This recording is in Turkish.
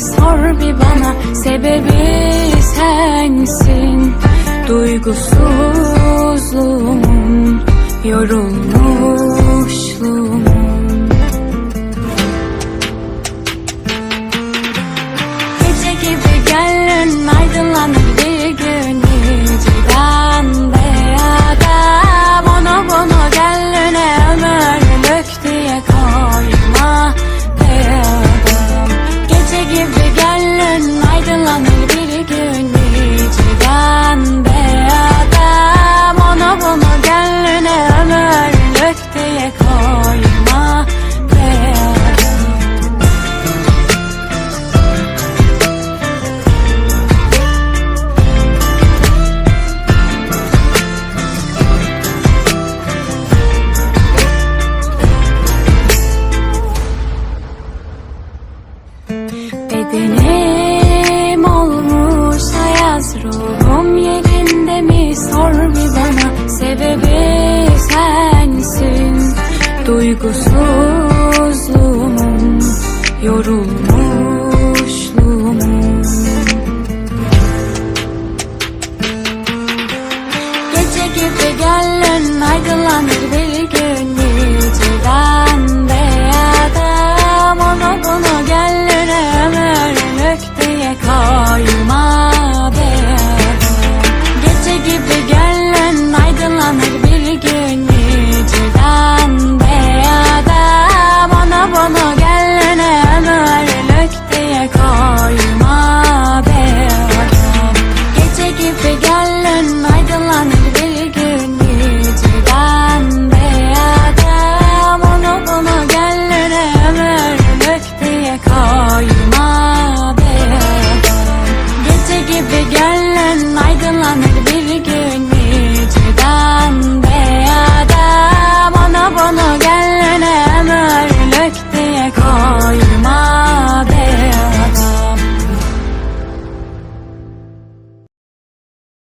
sor bir bana Sebebi sensin. Duygusuzluğumun Yorulmuşluğumun duygusuzluğumun yorulmuş Görüntüleri gelen aydınlanır bir gün.